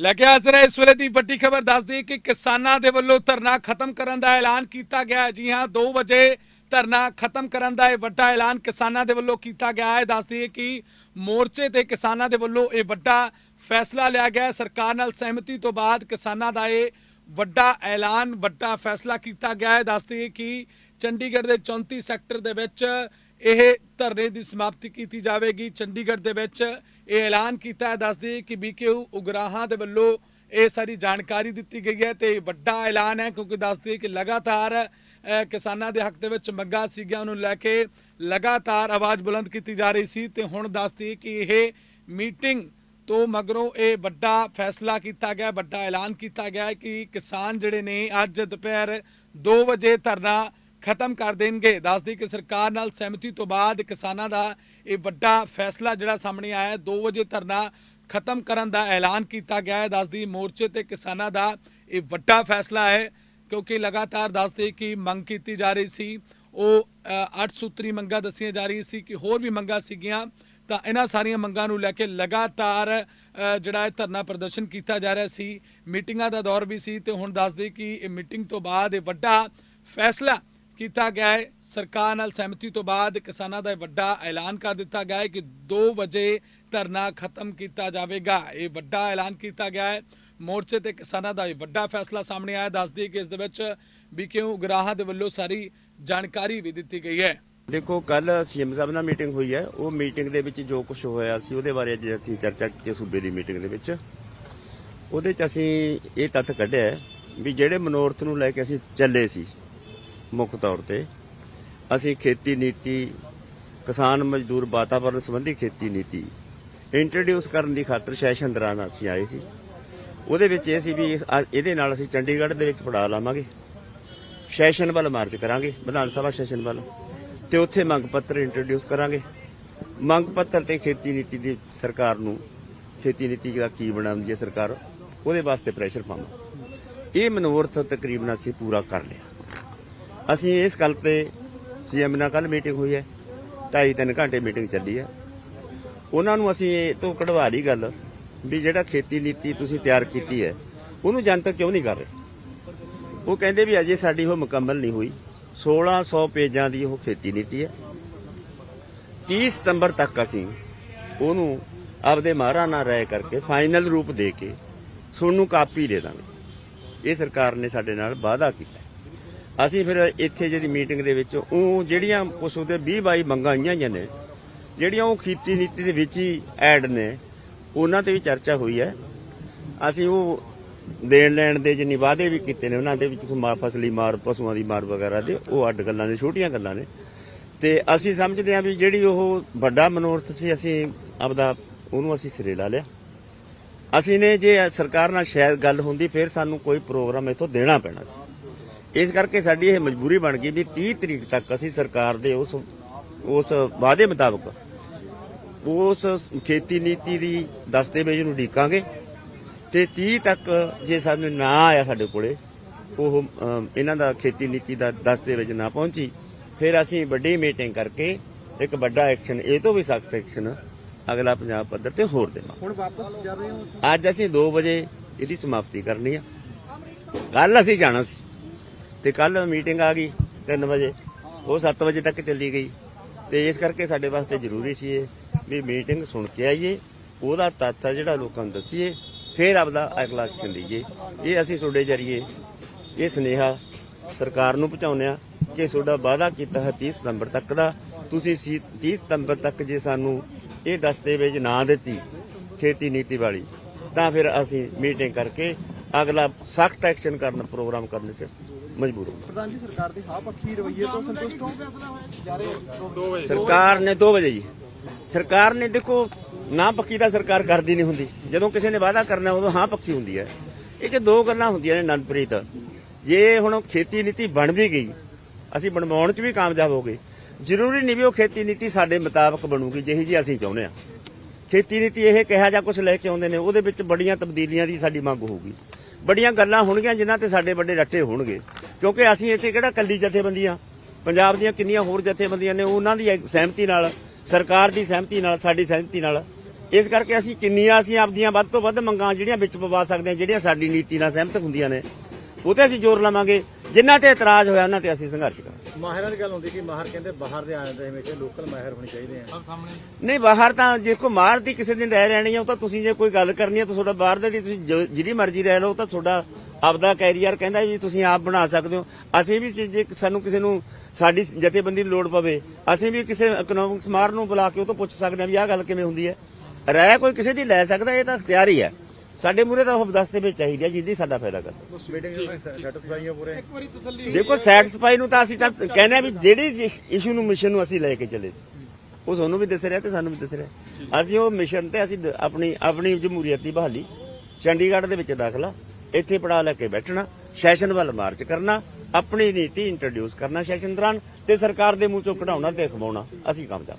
ਲੈ ਕੇ ਹਾਜ਼ਰ ਇਸ ਵੇਲੇ ਦੀ ਵੱਡੀ ਖਬਰ ਦੱਸਦੀ ਕਿ ਕਿਸਾਨਾਂ ਦੇ ਵੱਲੋਂ ਧਰਨਾ ਖਤਮ ਕਰਨ ਦਾ ਐਲਾਨ ਕੀਤਾ ਗਿਆ ਹੈ। ਜੀ ਹਾਂ 2 ਵਜੇ ਧਰਨਾ ਖਤਮ ਕਰਨ ਦਾ ਇਹ ਵੱਡਾ ਐਲਾਨ ਕਿਸਾਨਾਂ ਦੇ ਵੱਲੋਂ ਕੀਤਾ ਗਿਆ ਹੈ। ਦੱਸ ਦਈਏ ਕਿ ਮੋਰਚੇ ਤੇ ਕਿਸਾਨਾਂ ਦੇ ਵੱਲੋਂ ਇਹ ਵੱਡਾ ਫੈਸਲਾ ਲਿਆ ਗਿਆ ਹੈ। ਸਰਕਾਰ ਨਾਲ ਸਹਿਮਤੀ ਤੋਂ ਬਾਅਦ ਕਿਸਾਨਾਂ ਦਾ ਇਹ ਵੱਡਾ ਐਲਾਨ, ਵੱਡਾ ਫੈਸਲਾ ਕੀਤਾ ਗਿਆ ਹੈ। ਦੱਸ ਦਈਏ ਕਿ ਚੰਡੀਗੜ੍ਹ ਦੇ 34 ਸੈਕਟਰ ਦੇ ਵਿੱਚ ਇਹ ਧਰਨੇ ਦੀ ਸਮਾਪਤੀ ਕੀਤੀ ਜਾਵੇਗੀ। ਚੰਡੀਗੜ੍ਹ ਦੇ ਵਿੱਚ ਇਹ ਐਲਾਨ ਕੀਤਾ ਹੈ ਦੱਸ ਦਈਏ ਕਿ ਬੀਕੇਯੂ ਉਗਰਾਹਾਂ ਦੇ ਵੱਲੋਂ ਇਹ ਸਾਰੀ ਜਾਣਕਾਰੀ ਦਿੱਤੀ ਗਈ ਹੈ ਤੇ ਵੱਡਾ ਐਲਾਨ ਹੈ ਕਿਉਂਕਿ ਦੱਸ ਕਿ ਲਗਾਤਾਰ ਕਿਸਾਨਾਂ ਦੇ ਹੱਕ ਦੇ ਵਿੱਚ ਮੰਗਾਂ ਸੀਗੀਆਂ, ਉਹਨੂੰ ਲੈ ਕੇ ਲਗਾਤਾਰ ਆਵਾਜ਼ ਬੁਲੰਦ ਕੀਤੀ ਜਾ ਰਹੀ ਸੀ ਤੇ ਹੁਣ ਦੱਸ ਕਿ ਇਹ ਮੀਟਿੰਗ ਤੋਂ ਮਗਰੋਂ ਇਹ ਵੱਡਾ ਫੈਸਲਾ ਕੀਤਾ ਗਿਆ, ਵੱਡਾ ਐਲਾਨ ਕੀਤਾ ਗਿਆ ਕਿ ਕਿਸਾਨ ਜਿਹੜੇ ਨੇ ਅੱਜ ਦੁਪਹਿਰ 2 ਵਜੇ ਧਰਨਾ ਖਤਮ ਕਰ ਦੇਣਗੇ। ਦੱਸਦੀ ਕਿ ਸਰਕਾਰ ਨਾਲ ਸਹਿਮਤੀ ਤੋਂ ਬਾਅਦ ਕਿਸਾਨਾਂ ਦਾ ਇਹ ਵੱਡਾ ਫੈਸਲਾ ਜਿਹੜਾ ਸਾਹਮਣੇ ਆਇਆ ਹੈ 2 ਵਜੇ ਧਰਨਾ ਖਤਮ ਕਰਨ ਦਾ ਐਲਾਨ ਕੀਤਾ ਗਿਆ ਹੈ। ਦੱਸਦੀ ਮੋਰਚੇ ਤੇ ਕਿਸਾਨਾਂ ਦਾ ਇਹ ਵੱਡਾ ਫੈਸਲਾ ਹੈ ਕਿਉਂਕਿ ਲਗਾਤਾਰ ਦੱਸਦੇ ਕਿ ਮੰਗ ਕੀਤੀ ਜਾ ਰਹੀ ਸੀ। ਉਹ ਅ, ਅੱਠ ਸੂਤਰੀ ਮੰਗਾਂ ਦੱਸੀਆਂ ਜਾ ਰਹੀ ਸੀ ਕਿ ਹੋਰ ਵੀ ਮੰਗਾਂ ਸੀਗੀਆਂ ਤਾਂ ਇਹਨਾਂ ਸਾਰੀਆਂ ਮੰਗਾਂ ਨੂੰ ਲੈ ਕੇ ਲਗਾਤਾਰ ਜਿਹੜਾ ਇਹ ਧਰਨਾ ਪ੍ਰਦਰਸ਼ਨ ਕੀਤਾ ਜਾ ਰਿਹਾ ਸੀ। ਮੀਟਿੰਗਾਂ ਦਾ ਦੌਰ ਵੀ ਸੀ ਤੇ ਹੁਣ ਦੱਸਦੇ ਕਿ ਇਹ ਮੀਟਿੰਗ ਤੋਂ ਬਾਅਦ ਇਹ ਵੱਡਾ ਫੈਸਲਾ ਕੀਤਾ ਗਿਆ ਹੈ। ਸਰਕਾਰ ਨਾਲ ਸਹਿਮਤੀ ਤੋਂ ਬਾਅਦ ਕਿਸਾਨਾਂ ਦਾ ਇਹ ਵੱਡਾ ਐਲਾਨ ਕਰ ਦਿੱਤਾ ਗਿਆ ਹੈ ਕਿ 2 ਵਜੇ ਧਰਨਾ ਖਤਮ ਕੀਤਾ ਜਾਵੇਗਾ। ਇਹ ਵੱਡਾ ਐਲਾਨ ਕੀਤਾ ਗਿਆ ਹੈ। ਮੋਰਚੇ ਤੇ ਕਿਸਾਨਾਂ ਦਾ ਇਹ ਵੱਡਾ ਫੈਸਲਾ ਸਾਹਮਣੇ ਆਇਆ। ਦੱਸਦੀ ਕਿ ਇਸ ਦੇ ਵਿੱਚ ਬੀਕੇਯੂ ਗਰਾਹਾਂ ਦੇ ਵੱਲੋਂ ਸਾਰੀ ਜਾਣਕਾਰੀ ਵੀ ਦਿੱਤੀ ਗਈ ਹੈ। ਦੇਖੋ ਕੱਲ ਸੀਐਮ ਸਾਹਿਬ ਨਾਲ ਮੀਟਿੰਗ ਹੋਈ ਹੈ। ਉਹ ਮੀਟਿੰਗ ਦੇ ਵਿੱਚ ਜੋ ਕੁਝ ਹੋਇਆ ਸੀ, ਉਹਦੇ ਬਾਰੇ ਅੱਜ ਅਸੀਂ ਚਰਚਾ ਕੀਤੀ ਸੂਬੇ ਦੀ ਮੀਟਿੰਗ ਦੇ ਵਿੱਚ। ਉਹਦੇ ਚ ਅਸੀਂ ਇਹ ਤੱਥ ਕੱਢਿਆ ਵੀ ਜਿਹੜੇ ਮਨੋਰਥ ਨੂੰ ਲੈ ਕੇ ਅਸੀਂ ਚੱਲੇ ਸੀ ਮੁੱਖ ਤੌਰ ਤੇ ਅਸੀਂ ਖੇਤੀ ਨੀਤੀ, ਕਿਸਾਨ ਮਜ਼ਦੂਰ ਵਾਤਾਵਰਣ ਸੰਬੰਧੀ ਖੇਤੀ ਨੀਤੀ ਇੰਟਰੋਡਿਊਸ ਕਰਨ ਦੀ ਖਾਤਰ ਸੈਸ਼ਨ ਦੌਰਾਨ ਅਸੀਂ ਆਏ ਸੀ। ਉਹਦੇ ਵਿੱਚ ਇਹ ਸੀ ਵੀ ਇਹਦੇ ਨਾਲ ਅਸੀਂ ਚੰਡੀਗੜ੍ਹ ਦੇ ਵਿੱਚ ਪੜਾ ਲਾਵਾਂਗੇ। ਸੈਸ਼ਨ ਵੱਲ ਮਾਰਚ ਕਰਾਂਗੇ, ਵਿਧਾਨ ਸਭਾ ਸੈਸ਼ਨ ਵੱਲ। ਤੇ ਉੱਥੇ ਮੰਗ ਪੱਤਰ ਇੰਟਰੋਡਿਊਸ ਕਰਾਂਗੇ। ਮੰਗ ਪੱਤਰ ਤੇ ਖੇਤੀ ਨੀਤੀ ਦੀ ਸਰਕਾਰ ਨੂੰ ਖੇਤੀ ਨੀਤੀ ਦਾ ਕੀ ਬਣਾਉਂਦੀ ਹੈ ਸਰਕਾਰ, ਉਹਦੇ ਵਾਸਤੇ ਪ੍ਰੈਸ਼ਰ ਪਾਵਾਂ। ਇਹ ਮਨੋਰਥ ਤਕਰੀਬਨ ਅਸੀਂ ਪੂਰਾ ਕਰ ਲਿਆ। ਅਸੀਂ ਇਸ ਗੱਲ ਤੇ ਸੀਐਮ ਨਾਲ ਕੱਲ ਮੀਟਿੰਗ ਹੋਈ ਹੈ, ਢਾਈ ਤਿੰਨ ਘੰਟੇ ਮੀਟਿੰਗ ਚੱਲੀ ਹੈ। ਉਹਨਾਂ ਨੂੰ ਅਸੀਂ ਇਹ ਤੋਂ ਕਢਵਾ ਲਈ ਗੱਲ ਵੀ ਜਿਹੜਾ ਖੇਤੀ ਨੀਤੀ ਤੁਸੀਂ ਤਿਆਰ ਕੀਤੀ ਹੈ, ਉਹਨੂੰ ਜਨਤਕ ਕਿਉਂ ਨਹੀਂ ਕਰ ਰਹੇ? ਉਹ ਕਹਿੰਦੇ ਵੀ ਅਜੇ ਸਾਡੀ ਉਹ ਮੁਕੰਮਲ ਨਹੀਂ ਹੋਈ। 1600 ਪੇਜਾਂ ਦੀ ਉਹ ਖੇਤੀ ਨੀਤੀ ਹੈ। 30 ਸਤੰਬਰ ਤੱਕ ਅਸੀਂ ਉਹਨੂੰ ਆਪਦੇ ਮਾਹਰਾਂ ਨਾਲ ਰਾਏ ਕਰਕੇ ਫਾਈਨਲ ਰੂਪ ਦੇ ਕੇ ਤੁਹਾਨੂੰ ਕਾਪੀ ਦੇ ਦਾਂਗੇ। ਇਹ ਸਰਕਾਰ ਨੇ ਸਾਡੇ ਨਾਲ ਵਾਅਦਾ ਕੀਤਾ ਅਸੀਂ ਫਿਰ ਇੱਥੇ ਜਿਹੜੀ ਮੀਟਿੰਗ ਦੇ ਵਿੱਚ ਉਹ ਜਿਹੜੀਆਂ ਕੁਛ ਉਹਦੇ 20 22 ਮੰਗਾਂ ਆਈਆਂ ਹੋਈਆਂ ਨੇ, ਜਿਹੜੀਆਂ ਉਹ ਖੇਤੀ ਨੀਤੀ ਦੇ ਵਿੱਚ ਹੀ ਐਡ ਨੇ, ਉਹਨਾਂ ਤੇ ਵੀ ਚਰਚਾ ਹੋਈ ਹੈ। ਅਸੀਂ ਉਹ ਦੇਣ ਲੈਣ ਦੇ ਜਿੰਨੀ ਵਾਅਦੇ ਵੀ ਕੀਤੇ ਨੇ, ਉਹਨਾਂ ਦੇ ਵਿੱਚ ਕੋਈ ਮਾਰ ਫਸਲੀ ਮਾਰ, ਪਸ਼ੂਆਂ ਦੀ ਮਾਰ ਵਗੈਰਾ ਦੇ, ਉਹ ਅੱਡ ਗੱਲਾਂ ਨੇ, ਛੋਟੀਆਂ ਗੱਲਾਂ ਨੇ। ਤੇ ਅਸੀਂ ਸਮਝਦੇ ਹਾਂ ਵੀ ਜਿਹੜੀ ਉਹ ਵੱਡਾ ਮਨੋਰਥ ਸੀ, ਅਸੀਂ ਆਪਦਾ ਉਹਨੂੰ ਅਸੀਂ ਸਿਰੇ ਲਾ ਲਿਆ। ਅਸੀਂ ਨੇ ਜੇ ਸਰਕਾਰ ਨਾਲ ਸ਼ਾਇਦ ਗੱਲ ਹੁੰਦੀ, ਫਿਰ ਸਾਨੂੰ ਕੋਈ ਪ੍ਰੋਗਰਾਮ ਇਥੋਂ ਦੇਣਾ ਪੈਣਾ ਸੀ। ਇਸ ਕਰਕੇ ਸਾਡੀ ਇਹ ਮਜਬੂਰੀ ਬਣ ਗਈ ਵੀ 30 ਤਰੀਕ ਤੱਕ ਅਸੀਂ ਸਰਕਾਰ ਦੇ ਉਸ ਉਸ ਵਾਅਦੇ ਮੁਤਾਬਕ ਉਸ ਖੇਤੀ ਨੀਤੀ ਦੀ ਦਸਤਾਵੇਜ਼ ਨੂੰ ਢੀਕਾਂਗੇ ਤੇ 30 ਤੱਕ ਜੇ ਸਾਨੂੰ ਨਾ ਆਇਆ ਸਾਡੇ ਕੋਲੇ ਉਹ ਇਹਨਾਂ ਦਾ ਖੇਤੀ ਨੀਤੀ ਦਾ ਦਸਤਾਵੇਜ਼ ਨਾ ਪਹੁੰਚੀ ਫਿਰ ਅਸੀਂ ਵੱਡੀ ਮੀਟਿੰਗ ਕਰਕੇ ਇੱਕ ਵੱਡਾ ਐਕਸ਼ਨ ਇਹ ਤੋਂ ਵੀ ਸਖਤ ਐਕਸ਼ਨ ਅਗਲਾ ਪੰਜਾਬ ਪੱਧਰ ਤੇ ਹੋਰ ਦੇਵਾਂ ਹੁਣ ਵਾਪਸ ਜਾ ਰਹੇ ਹੋ? ਅੱਜ ਅਸੀਂ 2 ਵਜੇ ਇਹਦੀ ਸਮਾਪਤੀ ਕਰਨੀ ਆ। ਕੱਲ ਅਸੀਂ ਜਾਣਾ ਸੀ। ਤੇ ਕੱਲ ਮੀਟਿੰਗ ਆ ਗਈ 3 ਵਜੇ। ਉਹ 7 ਵਜੇ ਤੱਕ ਚੱਲੀ ਗਈ। ਤੇ ਇਸ ਕਰਕੇ ਸਾਡੇ ਵਾਸਤੇ ਜ਼ਰੂਰੀ ਸੀ ਇਹ ਵੀ ਮੀਟਿੰਗ ਸੁਣ ਕੇ ਆਈਏ, ਉਹਦਾ ਤੱਥ ਆ ਜਿਹੜਾ ਲੋਕਾਂ ਨੂੰ ਦੱਸੀਏ, ਫਿਰ ਆਪਦਾ ਅਗਲਾ ਐਕਸ਼ਨ ਲਈਏ। ਇਹ ਅਸੀਂ ਤੁਹਾਡੇ ਜਰੀਏ, ਇਹ ਸੁਨੇਹਾ ਸਰਕਾਰ ਨੂੰ ਪਹੁੰਚਾਉਂਦੇ ਆ ਕਿ ਤੁਹਾਡਾ ਵਾਅਦਾ ਕੀਤਾ ਹੈ 30 ਸਤੰਬਰ ਤੱਕ ਦਾ। ਤੁਸੀਂ ਸੀ- 30 ਸਤੰਬਰ ਤੱਕ ਜੇ ਸਾਨੂੰ ਇਹ ਦਸਤਾਵੇਜ਼ ਨਾ ਦਿੱਤੀ ਖੇਤੀ ਨੀਤੀ ਵਾਲੀ, ਤਾਂ ਫਿਰ ਅਸੀਂ ਮੀਟਿੰਗ ਕਰਕੇ ਅਗਲਾ ਸਖਤ ਐਕਸ਼ਨ ਕਰਨ, ਪ੍ਰੋਗਰਾਮ ਕਰਨ ਚ ਮਜਬੂਰ ਹਾਂ ਪ੍ਰਧਾਨ ਜੀ ਸਰਕਾਰ ਦੇ ਹਾਂ ਪੱਖੀ ਰਵੱਈਏ ਤੋਂ ਸੰਤੁਸ਼ਟ ਹੋ? ਜਾ ਰਹੇ ਹੋ ਸਰਕਾਰ ਨੇ 2 ਵਜੇ ਜੀ। ਸਰਕਾਰ ਨੇ ਦੇਖੋ ਨਾ ਪੱਕੀ ਤਾਂ ਸਰਕਾਰ ਕਰਦੀ ਨਹੀਂ ਹੁੰਦੀ। ਜਦੋਂ ਕਿਸੇ ਨੇ ਵਾਅਦਾ ਕਰਨਾ ਉਦੋਂ ਹਾਂ ਪੱਕੀ ਹੁੰਦੀ ਹੈ। ਇਹ ਚ ਦੋ ਗੱਲਾਂ ਹੁੰਦੀਆਂ ਨੇ ਨੰਦਪ੍ਰੀਤ ਜੇ ਹੁਣ ਖੇਤੀ ਨੀਤੀ ਬਣ ਵੀ ਗਈ ਅਸੀਂ ਬਣਵਾਉਣ ਚ ਵੀ ਕਾਮਯਾਬ ਹੋ ਗਏ। ਜ਼ਰੂਰੀ ਨਹੀਂ ਵੀ ਉਹ ਖੇਤੀ ਨੀਤੀ ਸਾਡੇ ਮੁਤਾਬਕ ਬਣੂਗੀ ਜਿਹੀ ਜੀ ਅਸੀਂ ਚਾਹੁੰਦੇ ਆ ਖੇਤੀ ਨੀਤੀ ਇਹ ਕਿਹਾ ਜਾਂ ਕੁਝ ਲੈ ਕੇ ਆਉਂਦੇ ਨੇ ਉਹਦੇ ਵਿੱਚ ਬੜੀਆਂ ਤਬਦੀਲੀਆਂ ਦੀ ਸਾਡੀ ਮੰਗ ਹੋਊਗੀ। ਬੜੀਆਂ ਗੱਲਾਂ ਹੋਣਗੀਆਂ ਜਿਨ੍ਹਾਂ ਤੇ ਸਾਡੇ ਵੱਡੇ ਰੱਟੇ ਹੋਣਗੇ। ਕਿਉਂਕਿ ਅਸੀਂ ਇੱਥੇ ਕਿਹੜਾ ਕੱਲੀ ਜਥੇਬੰਦੀਆਂ ਪੰਜਾਬ ਦੀਆਂ ਕਿੰਨੀਆਂ ਹੋਰ ਜਥੇਬੰਦੀਆਂ ਨੇ ਉਹਨਾਂ ਦੀ ਸਹਿਮਤੀ ਨਾਲ ਸਰਕਾਰ ਦੀ ਸਹਿਮਤੀ ਨਾਲ ਸਾਡੀ ਸਹਿਮਤੀ ਨਾਲ। ਇਸ ਕਰਕੇ ਅਸੀਂ ਕਿੰਨੀਆਂ ਅਸੀਂ ਆਪਦੀਆਂ ਵੱਧ ਤੋਂ ਵੱਧ ਮੰਗਾਂ ਜਿਹੜੀਆਂ ਵਿੱਚ ਪਵਾ ਸਕਦੇ ਹਾਂ ਜਿਹੜੀਆਂ ਸਾਡੀ ਨੀਤੀ ਨਾਲ ਸਹਿਮਤ ਹੁੰਦੀਆਂ ਨੇ ਉਹ ਤੇ ਅਸੀਂ ਜ਼ੋਰ ਲਾਵਾਂਗੇ। ਜਿਨ੍ਹਾਂ ਤੇ ਇਤਰਾਜ਼ ਹੋਇਆ ਉਹਨਾਂ ਤੇ ਅਸੀਂ ਸੰਘਰਸ਼ ਕਰਾਂਗੇ। ਮਾਹਿਰਾਂ ਦੀ ਗੱਲ ਹੁੰਦੀ ਕਿ ਮਾਹਰ ਕਹਿੰਦੇ ਬਾਹਰ ਦੇ ਆਏ ਦੇ ਹਮੇਸ਼ਾ ਲੋਕਲ ਮਾਹਿਰ ਹੋਣੇ ਚਾਹੀਦੇ ਆ। ਨਹੀਂ ਬਾਹਰ ਤਾਂ ਦੇਖੋ ਮਾਰ ਦੀ ਕਿਸੇ ਦਿਨ ਰਹਿ ਰਹਿਣੀ ਆ ਉਹ ਤਾਂ ਤੁਸੀਂ ਜੇ ਕੋਈ ਗੱਲ ਕਰਨੀ ਹੈ ਤਾਂ ਤੁਹਾਡਾ ਬਾਹਰ ਦੇ ਦੀ ਤੁਸੀਂ ਜੋ- ਜਿਹਦੀ ਮਰਜ਼ੀ ਰਹਿ ਲਓ ਉਹ ਤਾਂ ਤੁਹਾਡਾ ਆਪਦਾ ਕੈਰੀਅਰ ਕਹਿੰਦਾ ਵੀ ਤੁਸੀਂ ਆਪ ਬਣਾ ਸਕਦੇ ਹੋ। ਅਸੀਂ ਵੀ ਜੇ- ਸਾਨੂੰ ਕਿਸੇ ਨੂੰ ਸਾਡੀ ਜਥੇਬੰਦੀ ਨੂੰ ਲੋੜ ਪਵੇ, ਅਸੀਂ ਵੀ ਕਿਸੇ ਇਕਨੋਮਿਕ ਸਮਾਰ ਨੂੰ ਬੁਲਾ ਕੇ ਉਹ ਤੋਂ ਪੁੱਛ ਸਕਦੇ ਹਾਂ ਵੀ ਆਹ ਗੱਲ ਕਿਵੇਂ ਹੁੰਦੀ ਹੈ। ਰਹਿ ਕੋਈ ਕਿਸੇ ਦੀ ਲੈ ਸਕਦਾ, ਇਹ ਤਾਂ ਇਖਤਿਆਰ ਹੀ। ਹੈ ਸਾਡੇ ਮੂਰੇ ਤਾਂ ਉਹ ਦਸਤੇ ਵਿੱਚ ਚਾਹੀਦੀ ਹੈ ਜਿਹਦੀ ਸਾਡਾ ਫਾਇਦਾ ਕਰ ਸਕਦਾ। ਦੇਖੋ ਸੈਟੀਸਫਾਈ ਨੂੰ ਤਾਂ ਅਸੀਂ ਤਾਂ ਕਹਿੰਦੇ ਆ ਵੀ ਜਿਹੜੀ ਇਸ਼ੂ ਨੂੰ ਮਿਸ਼ਨ ਨੂੰ ਅਸੀਂ ਲੈ ਕੇ ਚੱਲੇ ਸੀ, ਉਹ ਤੁਹਾਨੂੰ ਵੀ ਦਿਸ ਰਿਹਾ ਤੇ ਸਾਨੂੰ ਵੀ ਦਿਸ ਰਿਹਾ। ਅਸੀਂ ਉਹ ਮਿਸ਼ਨ ਤੇ ਅਸੀਂ ਆਪਣੀ ਆਪਣੀ ਜਮਹੂਰੀਅਤ ਦੀ ਬਹਾਲੀ ਚੰਡੀਗੜ੍ਹ ਦੇ ਵਿੱਚ ਦਾਖਲਾ ਇੱਥੇ ਪੜਾ ਲੈ ਕੇ ਬੈਠਣਾ, ਸੈਸ਼ਨ ਵੱਲ ਮਾਰਚ ਕਰਨਾ, ਆਪਣੀ ਨੀਤੀ ਇੰਟਰੋਡਿਊਸ ਕਰਨਾ ਸੈਸ਼ਨ ਦੌਰਾਨ ਤੇ ਸਰਕਾਰ ਦੇ ਮੂੰਹ ਚੋਂ ਕਢਾਉਣਾ ਤੇ ਖਵਾਉਣਾ, ਅਸੀਂ ਕਾਮਯਾਬ